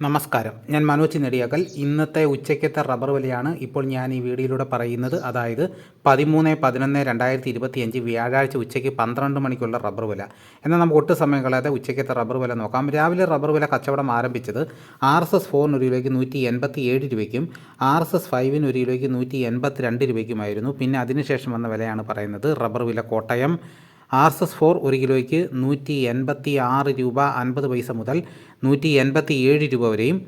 നമസ്കാരം. ഞാൻ മനോജ് നെടിയാക്കൽ. ഇന്നത്തെ ഉച്ചയ്ക്കത്തെ റബ്ബർ വിലയാണ് ഇപ്പോൾ ഞാൻ ഈ വീഡിയോയിലൂടെ പറയുന്നത്. അതായത് പതിമൂന്ന് പതിനൊന്ന് രണ്ടായിരത്തി ഇരുപത്തിയഞ്ച് വ്യാഴാഴ്ച ഉച്ചയ്ക്ക് പന്ത്രണ്ട് മണിക്കുള്ള റബ്ബർ വില. എന്നാൽ നമുക്ക് ഒട്ടും സമയം കളയാതെ ഉച്ചയ്ക്കത്തെ റബ്ബർ വില നോക്കാം. രാവിലെ റബ്ബർ വില കച്ചവടം ആരംഭിച്ചത് ആർ എസ് എസ് ഫോറിന് ഒരു കിലോയ്ക്ക് നൂറ്റി എൺപത്തി ഏഴ് രൂപയ്ക്കും ആർ എസ് എസ് ഫൈവിന് ഒരു കിലോയ്ക്ക് നൂറ്റി എൺപത്തി രണ്ട് രൂപയ്ക്കുമായിരുന്നു. പിന്നെ അതിനുശേഷം വന്ന വിലയാണ് പറയുന്നത് റബ്ബർ വില Kottayam. R S S four ഒരു കിലോയ്ക്ക് നൂറ്റി എൺപത്തി ആറ് രൂപ അൻപത് പൈസ മുതൽ നൂറ്റി എൺപത്തി ഏഴ് രൂപ വരെയും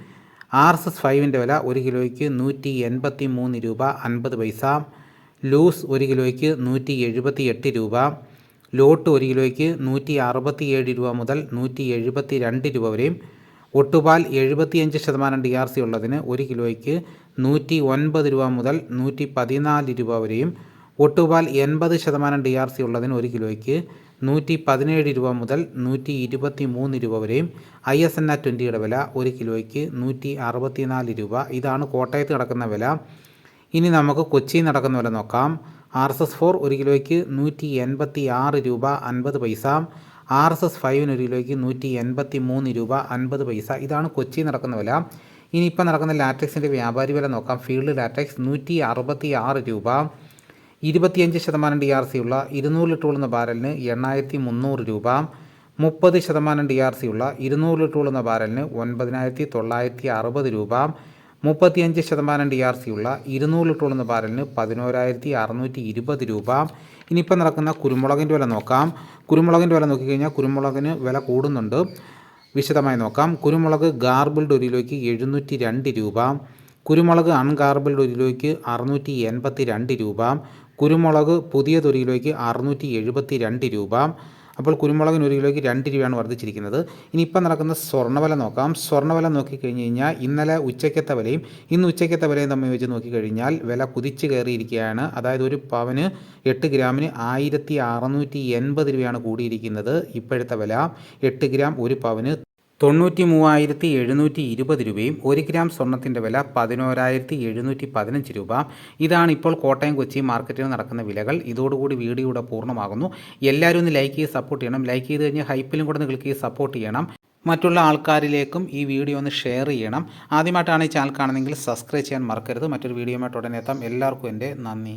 ആർ എസ് എസ് ഫൈവിന്റെ വില ഒരു കിലോയ്ക്ക് നൂറ്റി എൺപത്തി മൂന്ന് രൂപ അൻപത് പൈസ ലൂസ് ഒരു കിലോയ്ക്ക് നൂറ്റി എഴുപത്തി എട്ട് രൂപ ലോട്ട് ഒരു കിലോയ്ക്ക് നൂറ്റി അറുപത്തി ഏഴ് രൂപ മുതൽ നൂറ്റി എഴുപത്തി രണ്ട് രൂപ വരെയും ഒട്ടുപാൽ എഴുപത്തിയഞ്ച് ശതമാനം ഡി ആർ സി ഉള്ളതിന് ഒരു കിലോയ്ക്ക് നൂറ്റി ഒൻപത് രൂപ മുതൽ നൂറ്റി പതിനാല് രൂപ വരെയും ഒട്ടുപാൽ എൺപത് ശതമാനം ഡി ആർ സി ഉള്ളതിന് ഒരു കിലോയ്ക്ക് നൂറ്റി പതിനേഴ് രൂപ മുതൽ നൂറ്റി ഇരുപത്തി മൂന്ന് രൂപ വരെയും ഐ എസ് എൻ ആ ട്വന്റിയുടെ വില ഒരു കിലോയ്ക്ക് നൂറ്റി അറുപത്തിനാല് രൂപ. ഇതാണ് കോട്ടയത്ത് കിടക്കുന്ന വില. ഇനി നമുക്ക് കൊച്ചിയിൽ നടക്കുന്ന വില നോക്കാം. ആർ എസ് എസ് ഫോർ ഒരു കിലോയ്ക്ക് നൂറ്റി എൺപത്തി ആറ് രൂപ അൻപത് പൈസ. ആർ എസ് എസ് ഫൈവിന് ഒരു കിലോയ്ക്ക് നൂറ്റി എൺപത്തി മൂന്ന് രൂപ അൻപത് പൈസ. ഇതാണ് കൊച്ചിയിൽ നടക്കുന്ന വില. ഇനി ഇനിയിപ്പോൾ നടക്കുന്ന ലാറ്റക്സിന്റെ വ്യാപാരി വില നോക്കാം. ഫീൽഡ് ലാറ്റക്സ് നൂറ്റി അറുപത്തി ആറ് രൂപ. ഇരുപത്തിയഞ്ച് ശതമാനം ഡി ആർ സി ഉള്ള ഇരുന്നൂറ് ലിറ്റർ ഉള്ള ബാരലിന് എണ്ണായിരത്തി മുന്നൂറ് രൂപ മുപ്പത് ശതമാനം ഡി ആർ സി ഉള്ള ഇരുന്നൂറ് ലിറ്റർ ഉള്ള ബാരലിന് ഒൻപതിനായിരത്തി തൊള്ളായിരത്തി അറുപത് രൂപ മുപ്പത്തിയഞ്ച് ശതമാനം ഡി ആർ സി ഉള്ള ഇരുന്നൂറ് ലിറ്റർ ഉള്ള ബാരലിന് പതിനോരായിരത്തി അറുന്നൂറ്റി ഇരുപത് രൂപ. ഇനിയിപ്പോൾ നടക്കുന്ന കുരുമുളകിന്റെ വില നോക്കാം. കുരുമുളകിന്റെ വില നോക്കിക്കഴിഞ്ഞാൽ കുരുമുളകിന് വില കൂടുന്നുണ്ട്. വിശദമായി നോക്കാം. കുരുമുളക് ഗാർബിൾഡ് ഒരു കിലോയ്ക്ക് എഴുന്നൂറ്റി രണ്ട് രൂപ. കുരുമുളക് അൺഗാർബിൾഡ് ഒരു കിലോയ്ക്ക് അറുന്നൂറ്റി എൺപത്തി രണ്ട് രൂപ കുരുമുളക് പുതിയതൊരു കിലോയ്ക്ക് അറുന്നൂറ്റി എഴുപത്തി രണ്ട് രൂപ. അപ്പോൾ കുരുമുളകിന് ഒരു കിലോയ്ക്ക് രണ്ട് രൂപയാണ് വർദ്ധിച്ചിരിക്കുന്നത്. ഇനി ഇനിയിപ്പം നടക്കുന്ന സ്വർണവില നോക്കാം. സ്വർണവില നോക്കിക്കഴിഞ്ഞ് കഴിഞ്ഞാൽ ഇന്നലെ ഉച്ചയ്ക്കത്തെ വിലയും ഇന്ന് ഉച്ചയ്ക്കത്തെ വിലയും തമ്മിൽ വെച്ച് നോക്കിക്കഴിഞ്ഞാൽ വില കുതിച്ച് കയറിയിരിക്കുകയാണ്. അതായത് ഒരു പവന് എട്ട് ഗ്രാമിന് ആയിരത്തി അറുന്നൂറ്റി എൺപത് രൂപയാണ് കൂടിയിരിക്കുന്നത് ഇപ്പോഴത്തെ വില. എട്ട് ഗ്രാം ഒരു പവന് തൊണ്ണൂറ്റി മൂവായിരത്തി എഴുന്നൂറ്റി ഇരുപത് രൂപയും ഒരു ഗ്രാം സ്വർണത്തിന്റെ വില പതിനോരായിരത്തി എഴുന്നൂറ്റി പതിനഞ്ച് രൂപ. ഇതാണ് ഇപ്പോൾ കോട്ടയം കൊച്ചി മാർക്കറ്റിൽ നടക്കുന്ന വിലകൾ. ഇതോടുകൂടി വീഡിയോയുടെ പൂർണമാകുന്നു. എല്ലാവരും ഒന്ന് ലൈക്ക് ചെയ്ത് സപ്പോർട്ട് ചെയ്യണം. ലൈക്ക് ചെയ്ത് കഴിഞ്ഞാൽ ഹൈപ്പിലും കൂടെ ക്ലിക്ക് ചെയ്ത് സപ്പോർട്ട് ചെയ്യണം. മറ്റുള്ള ആൾക്കാരിലേക്കും ഈ വീഡിയോ ഒന്ന് ഷെയർ ചെയ്യണം. ആദ്യമായിട്ടാണ് ഈ ചാനൽ കാണുന്നതെങ്കിൽ സബ്സ്ക്രൈബ് ചെയ്യാൻ മറക്കരുത്. മറ്റൊരു വീഡിയോയുമായിട്ട് ഉടനെ എത്താം. എല്ലാവർക്കും എന്റെ നന്ദി.